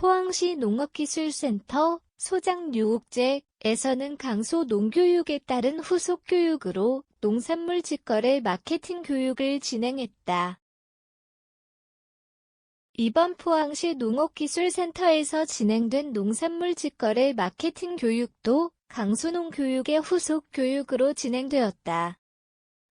포항시 농업기술센터 소장 유옥재에서는 강소 농교육에 따른 후속 교육으로 농산물 직거래 마케팅 교육을 진행했다. 이번 포항시 농업기술센터에서 진행된 농산물 직거래 마케팅 교육도 강소농 교육의 후속 교육으로 진행되었다.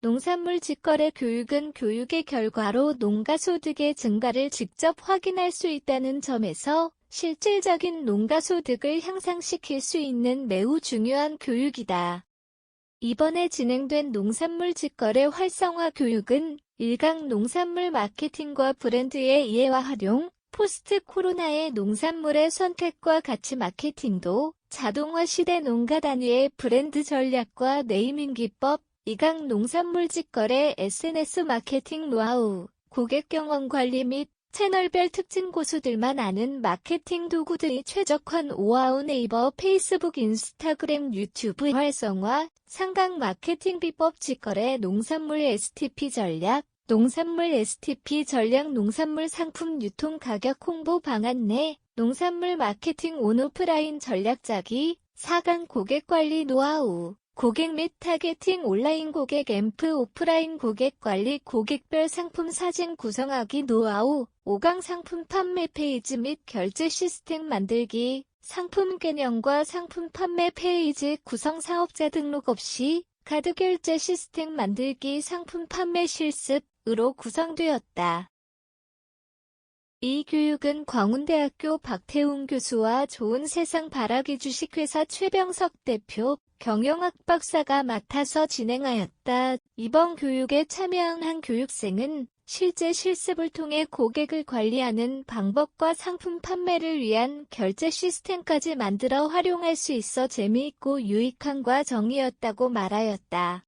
농산물 직거래 교육은 교육의 결과로 농가 소득의 증가를 직접 확인할 수 있다는 점에서 실질적인 농가 소득을 향상시킬 수 있는 매우 중요한 교육이다. 이번에 진행된 농산물 직거래 활성화 교육은 일강 농산물 마케팅과 브랜드의 이해와 활용, 포스트 코로나의 농산물의 선택과 가치 마케팅도 자동화 시대 농가 단위의 브랜드 전략과 네이밍 기법, 이강 농산물 직거래 SNS 마케팅 노하우, 고객 경험 관리 및 채널별 특징 고수들만 아는 마케팅 도구들이 최적화한 오아우 네이버 페이스북 인스타그램 유튜브 활성화 상강 마케팅 비법 직거래 농산물 STP 전략 농산물 STP 전략 농산물 상품 유통 가격 홍보 방안 내 농산물 마케팅 온오프라인 전략 짜기 4강 고객 관리 노하우 고객 및 타겟팅 온라인 고객 앰프 오프라인 고객 관리 고객별 상품 사진 구성하기 노하우 5강 상품 판매 페이지 및 결제 시스템 만들기 상품 개념과 상품 판매 페이지 구성 사업자 등록 없이 카드 결제 시스템 만들기 상품 판매 실습으로 구성되었다. 이 교육은 광운대학교 박태웅 교수와 좋은 세상 바라기 주식회사 최병석 대표, 경영학 박사가 맡아서 진행하였다. 이번 교육에 참여한 한 교육생은 실제 실습을 통해 고객을 관리하는 방법과 상품 판매를 위한 결제 시스템까지 만들어 활용할 수 있어 재미있고 유익한 과정이었다고 말하였다.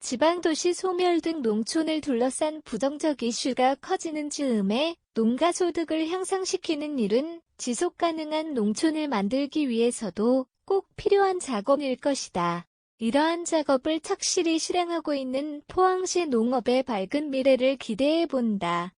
지방도시 소멸 등 농촌을 둘러싼 부정적 이슈가 커지는 즈음에 농가 소득을 향상시키는 일은 지속 가능한 농촌을 만들기 위해서도 꼭 필요한 작업일 것이다. 이러한 작업을 착실히 실행하고 있는 포항시 농업의 밝은 미래를 기대해 본다.